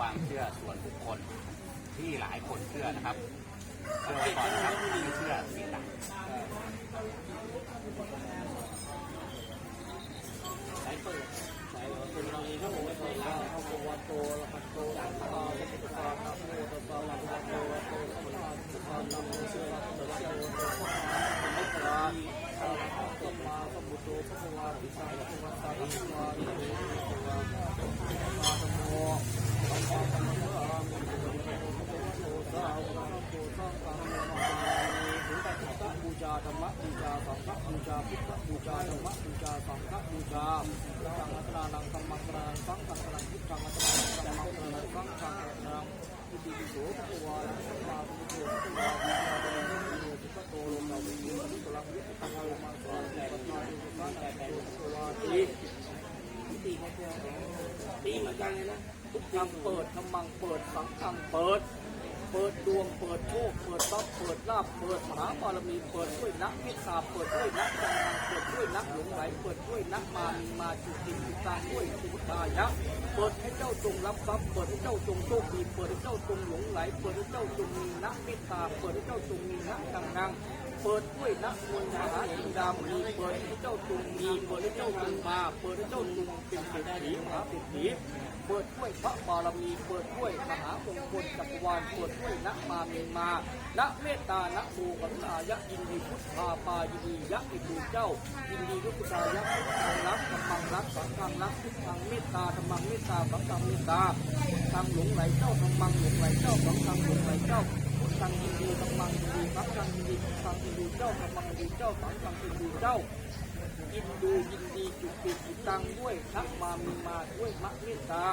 ความเชื่อส่วนบุคคลที่หลายคนเชื่อนะครับเชื่อก่อนนะครับไม่เชื่อสิ่งต่างสายเปิดหัวคุณเราเองก็บอกว่าตัวเราเขาบอกว่าตัวเราปัดตัวหลังตัวจะติดตัวเขาตัวตัวหลังตัวตัวคนเราตัวตัวเราเชื่อว่าตัวเราวป็นไม่ตัวเราตัวมาสมุทรตัวพระวาริชาพระวาริชา ตีเหมือนกันเลยนะทุกทางเปิดกำมังเปิดสังฆังเปิด เปิดดวง เปิดโชค เปิดทรัพย์เปิดลาภเปิดมหาบารมี เปิดด้วยนักเมตตาเปิดด้วยนักจังงังเปิดด้วยนักหลงไหล เปิดด้วยนักมามีมาจุติจุตางด้วยสุตายะเปิดให้เจ้าจงรับทรัพย์เปิดให้เจ้าจงโชคดีเปิดให้เจ้าจงหลงไหล เปิดให้เจ้าจงมีนักเมตตาเปิดให้เจ้าจงมีนักจังงัง เปิดด้วยนักมวลมหาจินดามณีเปิดให้เจ้าจงมีเปิดให้เจ้าจงมาเปิดให้เจ้าจงเป็นเศรษฐีมหาเศรษฐีเปิดด้วยพระบารมีเปิดด้วยมหามงคลจักรวาลเปิดด้วยนักมาเมนมาณเมตตาณโมกรุณายะยินดีพุทธาปายินดียะอิทูเจ้ายินดีพุทธายะพุทธังรักธรรมังรักสังฆังรักพุทธังเมตตาธรรมังเมตตาสังฆังเมตตาทางหลงไหลเจ้าธรรมังหลงไหลเจ้าสังฆังหลงไหลเจ้า สังยินดีธรรมังยินดีสังฆังยินดีพุทธังยินดีเจ้าธรรมังยินดีเจ้าสังฆังยินดีเจ้ายินดูยิน ติจิตังด้วยทักมามีมาด้วยมะเมตตา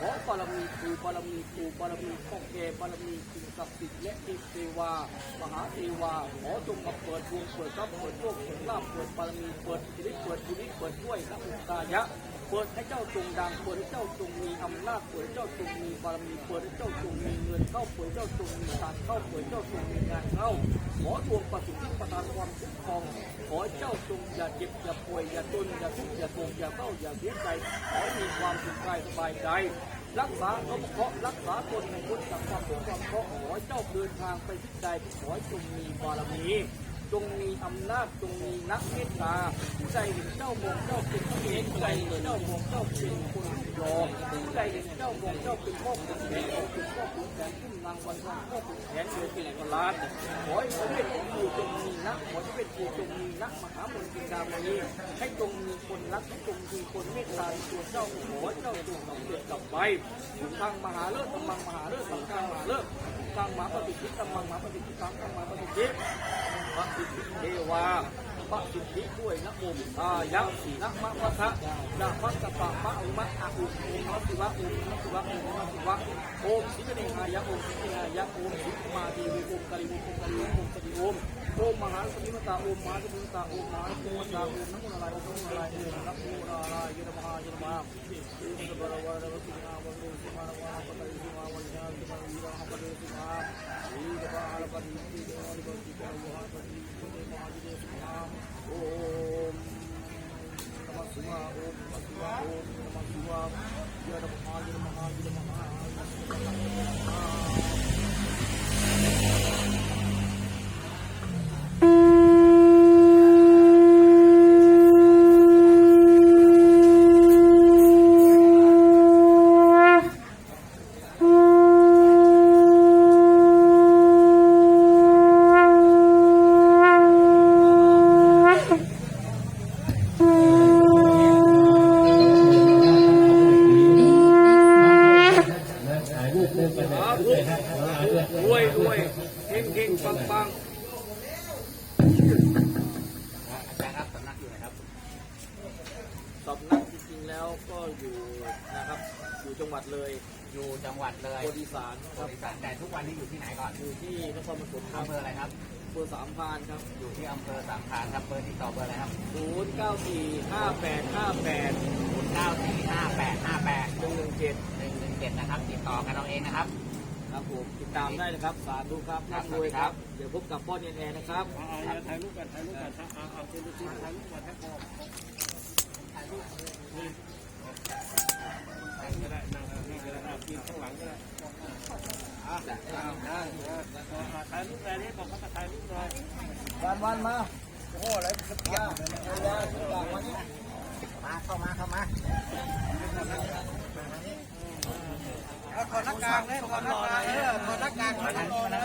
ขอบารมีครูบารมีคูบารมีพ่อแก่บารมีสิ่งศักดิ์สิทธิ์และเทวา มหาเทวาขอจงมาเปิดดวงเปิดทรัพย์เปิดโชคเปิดลาภเปิดบารมีเปิดชีวิตเปิดชีวิตเปิดด้วยนักอุตายะเปิดให้เจ้าจงดังเปิดให้เจ้าจงมีอำนาจเปิดให้เจ้าจงมีบารมีเปิดให้เจ้าจงมีเงินเข้าเปิดให้เจ้าจงมีทางเข้าเปิดให้เจ้าจงมีงานเข้าขอดวงประสิทธิประทานความคุ้มครองขอให้เจ้าจงอย่าเจ็บอย่าป่วยอย่าจนอย่าทุกข์อย่าโศกอย่าเศร้าอย่าเสียใจขอให้มีความสุขกายสบายใจ รักษาสมเคราะห์รักษาตนในพ้นจากความทุกข์ความเคราะห์ขอให้เจ้าเดินทางไปทิศใดขอให้จงมีบารมี จงมีอำนาจจงมีนักเมตตาผู้ใดเห็นเจ้ามองเจ้าเป็นเอกผู้ใดเห็นเจ้ามองเจ้าเป็นคนรอผู้ใดเห็นเจ้ามองเจ้าเป็นพ่อขุนแผนเขาเป็นพ่อขุนแผนขึ้นนางวันวันพ่อขุนแผนเดือดเป็นกลาดขอให้พระเวทของกูจงมีนักขอให้พระเวทกูจงมีนักมหามนติดามณีให้จงมีคนรักให้จงมีคนเมตตาตัวเจ้าขอให้เจ้าจงสำเร็จกลับไปทางมหาเลิศธรรมังมหาเลิศสังฆังมหาเลิศทางมหาปฏิทิธรรมังมหาปฏิทิสังฆังมหาปฏิทิพ 没有挖啊 ทธิเทวาพระสิทธิด้วยนะโมมิตายะสีนะมะพะทะนะพะกะปะมะอุมะอะอุโอมะสิวะโอมะสิวะโอมะสิวะโอมสิเนหายะโอมสิเนหายะโอมสิมาดีวิโอมกะลิวิโอมกะลิวิโอมสติโอมโอมมหาสมิมตาโอมมหาสมิมตาโอมมหาสมิมตาโอมนะโมนาลายโอมนาลายโอมนะโมนาลายยะมหายะมหาเอสบะระวะระวะสินาวันโรสิมาระวะปะตะสิมาวันยาสิมาวีระหะปะเดสิมาอีกะบะอะระปะดิสิเดอะริบะสิกะวะปะดิสิเดมา ครับสำนักอยู่ไหนครับสำนักจริงๆแล้วก็อยู่นะครับอยู่จังหวัดเลยอยู่จังหวัดเลยโพธิสารคบรับริษัทแต่ทุกวันนี้อยู่ที่ไหนก่อนอยู่ที่นครปฐมครับอำเภออะไรครับอำเภอสามพรานครับอยู่ที่อำเภอสามพรานครับเบอร์ติดต่อเบอร์อะไรครับศูนย์เก้าสี่ห้าแปดห้าแปดศูนย์เก้าสี่ห้าแปดห้าแปดหนึ่งหนึ่งเจ็ดหนึ่งหนึ่งเจ็ดนะครับติดต่อกันเอาเองนะครับ ครับผมติดตามได้นะครับ สาธุครับครันั่บงรวยสวัสดีคครัรับบเดี๋ยวพบกับพ่อเนียนแอร์นะครับถ่ายรูปกันถ่ายรูปกันเอาเอาเป็นรูปถ่ายรูปกันให้พอถ่ายรูปนี่นั่งก็ได้นั่งนั่งก็ได้เอากินข้างหลังก็ได้ถ่ายรูปอะไรนี่บอกเขาจะถ่ายรูปหน่อยวันวันมาโอ้อะไรสักอย่างเอายาสักอย่างมานี่มาเข้ามาเข้ามาเอา ถอดหน้ากากเลยถอดหน้ากากเออถอดหน้ากากมาก่อนนะ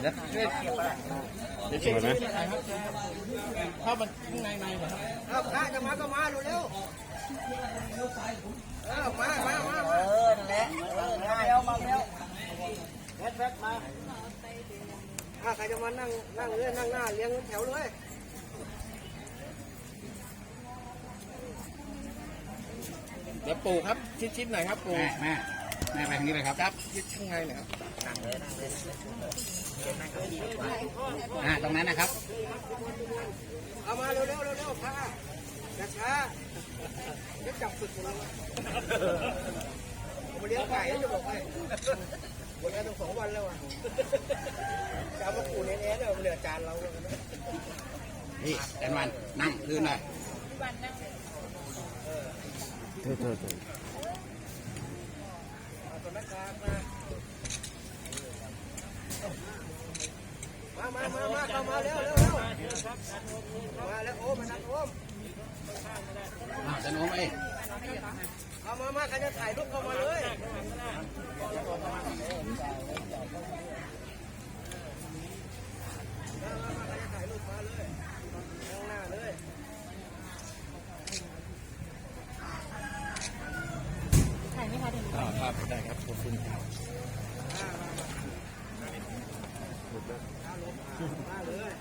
เดี๋ยวช่วยเดี๋ยวช่วยช่วยหน่อยครับถ้ามันข้างในในเหรอครับเอาข้าจะมาก็มาเร็วเออมามามาเออแหละเออมาเร็วมาเร็วแวดแวมาอ่าใครจะมานั่งนั่งเรือนั่งหน้าเลี้ยงแถวเลย เดี๋ยวปู่ครับชิดๆหน่อยครับปู่แม่แม่แม่ไปทางนี้เลยครับครับชิดข้างในหน่อยครับอ่าตรงนั้นนะครับ เอามาเร็วเร็วเร็วเร็วพาอย่าช้าจะจับฝึกของเราเอามาเลี้ยงไก่แล้วจะบอกให้หมดแล้วตั้งสองวันแล้วอะจะเอามาปูเน้นๆเนี่ยเหลือจานเราเลยนะนี่แอนวันนั่งลื่นเลยเอาตัวนั กการมามามามามาเข้ามาเร็วเร็วเร็วมาแล้วโอ้มานั่งโอ้มอ้าวจะโอ้มเอ้ยเอามามาใครจะถ่ายรูปเข้ามาเลยมามามาใครจะถ่ายรูปมาเลยข้างหน้าเลย ครับได้ค รับขอบคุณครับมาเลย